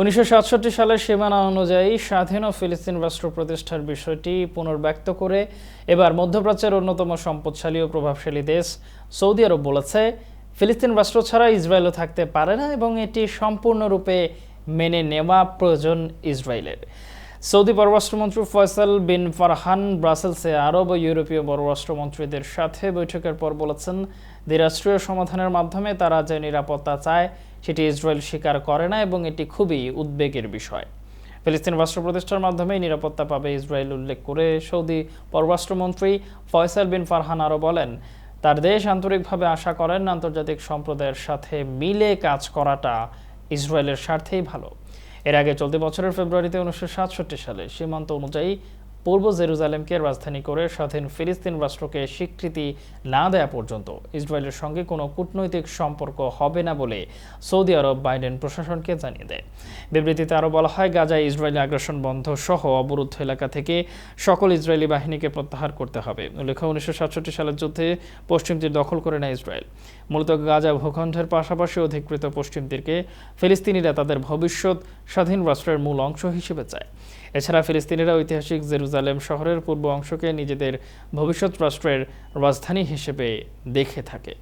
উনিশশো সাতষট্টি সালের সীমানা অনুযায়ী স্বাধীন ও ফিলিস্তিন রাষ্ট্র প্রতিষ্ঠার বিষয়টি পুনর্ব্যক্ত করে এবার মধ্যপ্রাচ্যের অন্যতম সম্পদশালী ও প্রভাবশালী দেশ সৌদি আরব বলেছে, ফিলিস্তিন রাষ্ট্র ছাড়া ইসরায়েলও থাকতে পারে না এবং এটি সম্পূর্ণরূপে মেনে নেওয়া প্রয়োজন ইসরায়েলের। সৌদি পররাষ্ট্রমন্ত্রী ফয়সাল বিন ফারহান ব্রাসেলসে আরব ও ইউরোপীয় পররাষ্ট্রমন্ত্রীদের সাথে বৈঠকের পর বলেছেন, দ্বিরাষ্ট্রীয় সমাধানের মাধ্যমে তারা যে নিরাপত্তা চায় সেটি ইসরায়েল স্বীকার করে না এবং এটি খুবই উদ্বেগের বিষয়। ফিলিস্তিন রাষ্ট্র প্রতিষ্ঠার মাধ্যমে নিরাপত্তা পাবে ইসরায়েল উল্লেখ করে সৌদি পররাষ্ট্রমন্ত্রী ফয়সাল বিন ফারহান আরও বলেন, তার দেশ আন্তরিকভাবে আশা করেন আন্তর্জাতিক সম্প্রদায়ের সাথে মিলে কাজ করাটা ইসরায়েলের স্বার্থেই ভালো। এর আগে চলতি বছরের ফেব্রুয়ারিতে উনিশশো সাতষট্টি সালে সীমান্ত অনুযায়ী পূর্ব জেরুজালেমকে রাজধানী করে স্বাধীন ফিলিস্তিন রাষ্ট্রকে স্বীকৃতি না দেয়া পর্যন্ত ইসরায়েলের সঙ্গে কোনো কূটনৈতিক সম্পর্ক হবে না বলে সৌদি আরব বাইডেন প্রশাসনকে জানিয়ে দেয়। বিবৃতিতে আরও বলা হয়, গাজায় ইসরায়েলি আগ্রাসন বন্ধ সহ অবরুদ্ধ এলাকা থেকে সকল ইসরায়েলি বাহিনীকে প্রত্যাহার করতে হবে। উল্লেখ্য, উনিশশো সাতষট্টি সালের যুদ্ধে পশ্চিম তীর দখল করে নেয় ইসরায়েল। মূলত গাজা ভূখণ্ডের পাশাপাশি অধিকৃত পশ্চিম তীরকে ফিলিস্তিনিরা তাদের ভবিষ্যৎ স্বাধীন রাষ্ট্রের মূল অংশ হিসেবে চায়। এছাড়া ফিলিস্তিনিরা ঐতিহাসিক জেরুজালেম শহরের পূর্ব অংশকে নিজেদের ভবিষ্যৎ রাষ্ট্রের রাজধানী হিসেবে দেখে থাকে।